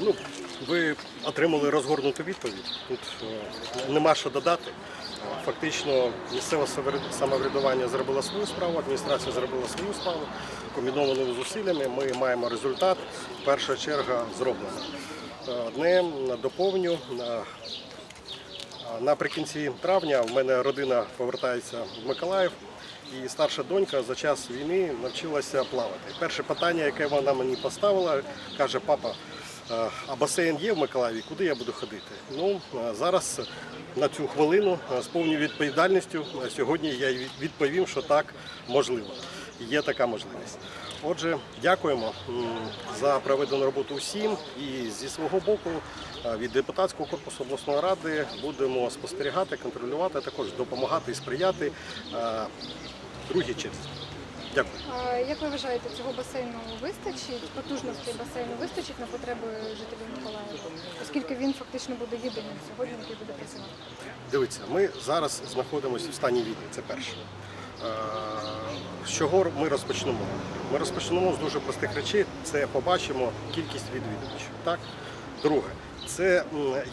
Ну, ви отримали розгорнуту відповідь. Тут е, нема що додати. Фактично, місцеве самоврядування зробило свою справу, адміністрація зробила свою справу. Комбінованими зусиллями ми маємо результат. Перша черга зроблена. Е, Одне доповню. е, Наприкінці травня в мене родина повертається в Миколаїв, і старша донька за час війни навчилася плавати. Перше питання, яке вона мені поставила, каже: папа, а басейн є в Миколаєві, куди я буду ходити? Ну зараз на цю хвилину з повною відповідальністю сьогодні я відповім, що так можливо. Є така можливість. Отже, дякуємо за проведену роботу всім. І зі свого боку від депутатського корпусу обласної ради будемо спостерігати, контролювати, а також допомагати і сприяти другій черзі. Дякую. А Як ви вважаєте, цього басейну вистачить, потужностей басейну вистачить на потреби жителів Миколаєва, оскільки він фактично буде єдиним сьогодні, який буде працювати? Дивіться, ми зараз знаходимося в стані війни. Це перше. З чого ми розпочнемо? Ми розпочнемо з дуже простих речей. Це побачимо кількість відвідувачів. Так? Друге, це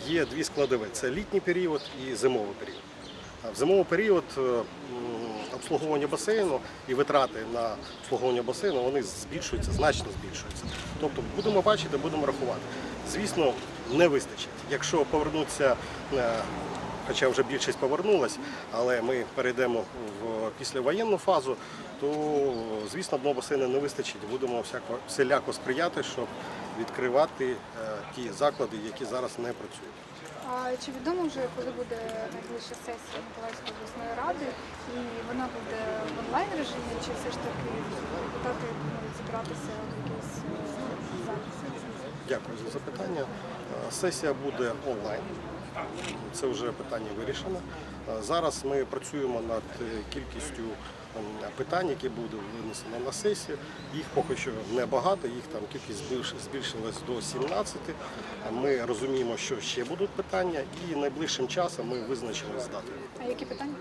є дві складові: це літній період і зимовий період. В зимовий період е, обслуговування басейну і витрати на обслуговування басейну вони збільшуються, значно збільшуються. Тобто будемо бачити, будемо рахувати. Звісно, не вистачить. Якщо повернуться, е, хоча вже більшість повернулась, але ми перейдемо в післявоєнну фазу, то звісно одного басейну не вистачить. Будемо всяко всіляко сприяти, щоб відкривати е, ті заклади, які зараз не працюють. А чи відомо вже, коли буде найближча сесія Миколаївської обласної ради, і вона буде в онлайн режимі, чи все ж таки депутати можуть зібратися в якийсь е, зал? Дякую за запитання. Сесія буде онлайн. Це вже питання вирішено. Е, Зараз ми працюємо над е, кількістю ем, питань, які будуть винесені на сесію. Їх поки що небагато, їх там кількість збільш- збільшилась до 17. Ми розуміємо, що ще будуть питання, і найближчим часом ми визначимо з датою. А які питання?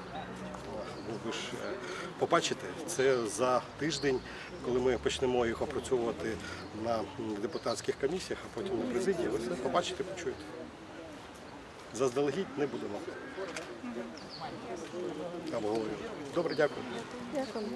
Ви ж е, побачите, це за тиждень, коли ми почнемо їх опрацьовувати на депутатських комісіях, а потім на президії. Ви все побачите, почуєте. Заздалегідь не будемо. Обговорюємо. Добре, дякую. Дякую.